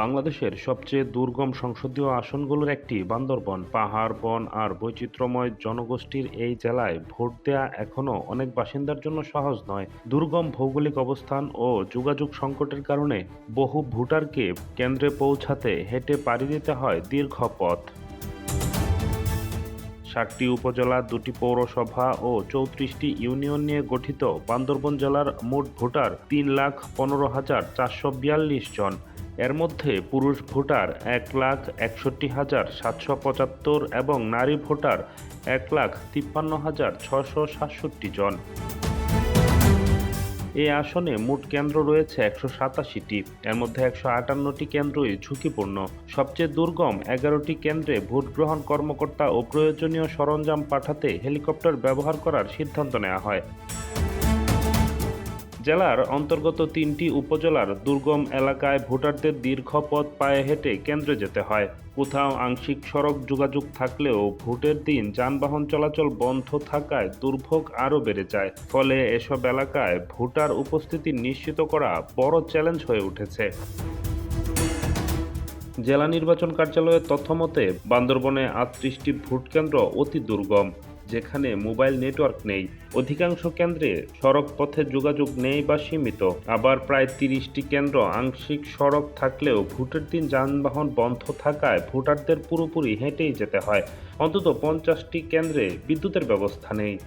বাংলাদেশের সবচেয়ে দুর্গম সংসদীয় আসনগুলোর একটি বান্দরবন। পাহাড়, বন আর বৈচিত্র্যময় জনগোষ্ঠীর এই জেলায় ভোট দেয়া এখনও অনেক বাসিন্দার জন্য সহজ নয়। দুর্গম ভৌগোলিক অবস্থান ও যোগাযোগ সংকটের কারণে বহু ভোটারকে কেন্দ্রে পৌঁছাতে হেঁটে পাড়ি দিতে হয় দীর্ঘ পথ। ষাটটি উপজেলা, দুটি পৌরসভা ও চৌত্রিশটি ইউনিয়ন নিয়ে গঠিত বান্দরবন জেলার মোট ভোটার তিন লাখ পনেরো হাজার চারশো বিয়াল্লিশ জন। এর মধ্যে পুরুষ ভোটার এক লাখ একষট্টি হাজার সাতশো পঁচাত্তর এবং নারী ভোটার এক লাখ তিপ্পান্ন হাজার ছশো সাতষট্টি জন। এই আসনে মোট কেন্দ্র রয়েছে একশো সাতাশিটি। এর মধ্যে একশো আটান্নটি কেন্দ্রই ঝুঁকিপূর্ণ। সবচেয়ে দুর্গম এগারোটি কেন্দ্রে ভোট গ্রহণ কর্মকর্তা ও প্রয়োজনীয় সরঞ্জাম পাঠাতে হেলিকপ্টার ব্যবহার করার সিদ্ধান্ত নেওয়া হয়। জেলার অন্তর্গত তিনটি উপজেলার দুর্গম এলাকায় ভোটারদের দীর্ঘ পথ পায়ে হেঁটে কেন্দ্রে যেতে হয়। কোথাও আংশিক সড়ক যোগাযোগ থাকলেও ভোটের দিন যানবাহন চলাচল বন্ধ থাকায় দুর্ভোগ আরও বেড়ে যায়। ফলে এসব এলাকায় ভোটার উপস্থিতি নিশ্চিত করা বড় চ্যালেঞ্জ হয়ে উঠেছে। জেলা নির্বাচন কার্যালয়ের তথ্যমতে, বান্দরবনে আটত্রিশটি ভোট কেন্দ্র অতি দুর্গম। যেখানে মোবাইল নেটওয়ার্ক নেই। অধিকাংশ কেন্দ্রে সড়ক পথে যোগাযোগ নেই বা সীমিত। আবার প্রায় তিরিশটি কেন্দ্র আংশিক সড়ক থাকলেও ভোটের দিন যানবাহন বন্ধ থাকায় ভোটারদের পুরোপুরি হেঁটেই যেতে হয়। অন্তত পঞ্চাশটি কেন্দ্রে বিদ্যুতের ব্যবস্থা নেই।